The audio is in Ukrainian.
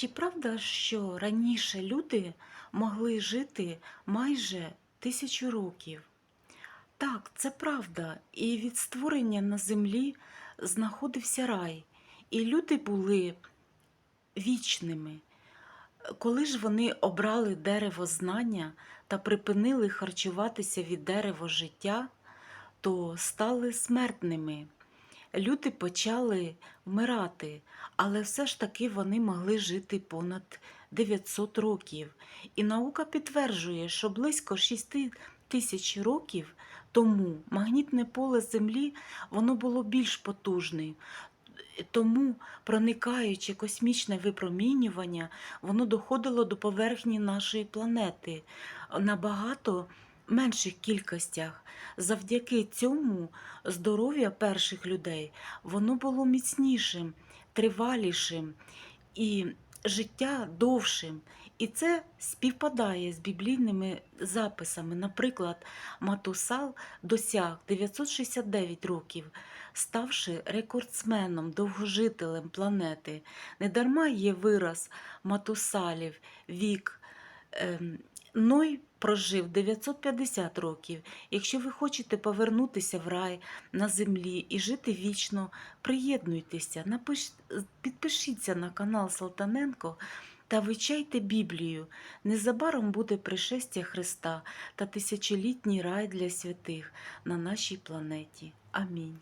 Чи правда, що раніше люди могли жити майже тисячу років? Так, це правда. І від створення на землі знаходився рай, і люди були вічними. Коли ж вони обрали дерево знання та припинили харчуватися від дерева життя, то стали смертними. Люди почали вмирати, але все ж таки вони могли жити понад 900 років. І наука підтверджує, що близько 6 тисяч років тому магнітне поле Землі воно було більш потужним. Тому, проникаючи космічне випромінювання, воно доходило до поверхні нашої планети набагато менших кількостях. Завдяки цьому здоров'я перших людей воно було міцнішим, тривалішим і життя довшим. І це співпадає з біблійними записами. Наприклад, Матусал досяг 969 років, ставши рекордсменом, довгожителем планети. Недарма є вираз Матусалів, вік. ем, Ной прожив 950 років. Якщо ви хочете повернутися в рай на землі і жити вічно, приєднуйтеся, напиш... підпишіться на канал Салтаненко та вивчайте Біблію. Незабаром буде пришестя Христа та тисячолітній рай для святих на нашій планеті. Амінь.